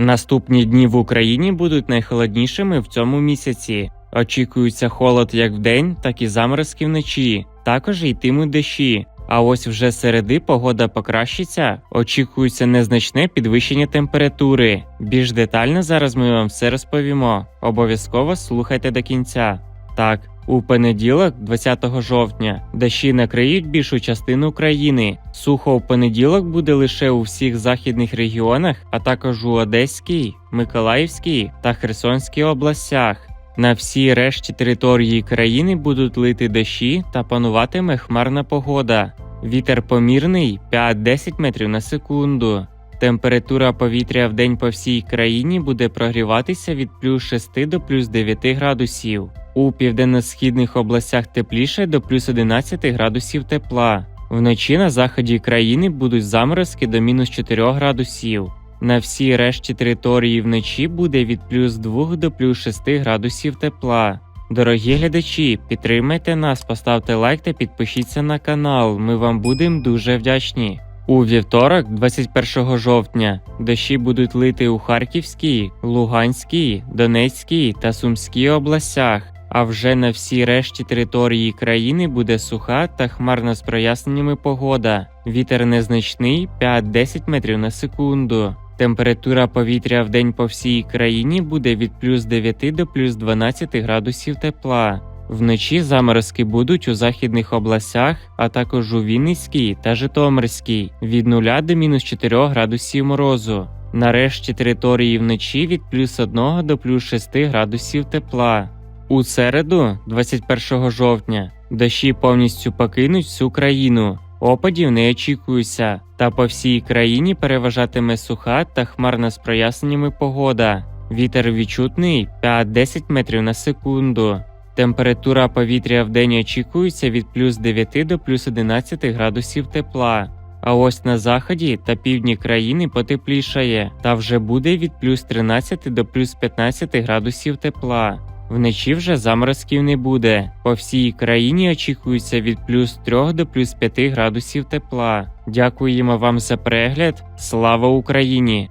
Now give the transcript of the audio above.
Наступні дні в Україні будуть найхолоднішими в цьому місяці. Очікується холод як вдень, так і заморозки вночі. Також йтимуть дощі. А ось вже середи погода покращиться. Очікується незначне підвищення температури. Більш детально зараз ми вам все розповімо. Обов'язково слухайте до кінця. Так, у понеділок, 20 жовтня, дощі накриють більшу частину України. Сухо у понеділок буде лише у всіх західних регіонах, а також у Одеській, Миколаївській та Херсонській областях. На всій решті території країни будуть лити дощі та пануватиме хмарна погода. Вітер помірний 5-10 метрів на секунду. Температура повітря в день по всій країні буде прогріватися від плюс 6 до плюс 9 градусів. У південно-східних областях тепліше до плюс 11 градусів тепла. Вночі на заході країни будуть заморозки до мінус 4 градусів. На всій решті території вночі буде від плюс 2 до плюс 6 градусів тепла. Дорогі глядачі, підтримайте нас, поставте лайк та підпишіться на канал. Ми вам будемо дуже вдячні. У вівторок, 21 жовтня, дощі будуть лити у Харківській, Луганській, Донецькій та Сумській областях. А вже на всій решті території країни буде суха та хмарна з проясненнями погода. Вітер незначний 5-10 метрів на секунду. Температура повітря в день по всій країні буде від плюс 9 до плюс 12 градусів тепла. Вночі заморозки будуть у західних областях, а також у Вінницькій та Житомирській від 0 до мінус 4 градусів морозу. Нарешті території вночі від плюс 1 до плюс 6 градусів тепла. У середу, 21 жовтня, дощі повністю покинуть всю країну. Опадів не очікується, та по всій країні переважатиме суха та хмарна з проясненнями погода. Вітер відчутний 5-10 метрів на секунду. Температура повітря в день очікується від плюс 9 до плюс 11 градусів тепла. А ось на заході та півдні країни потеплішає, та вже буде від плюс 13 до плюс 15 градусів тепла. Вночі вже заморозків не буде. По всій країні очікується від плюс 3 до плюс 5 градусів тепла. Дякуємо вам за перегляд. Слава Україні!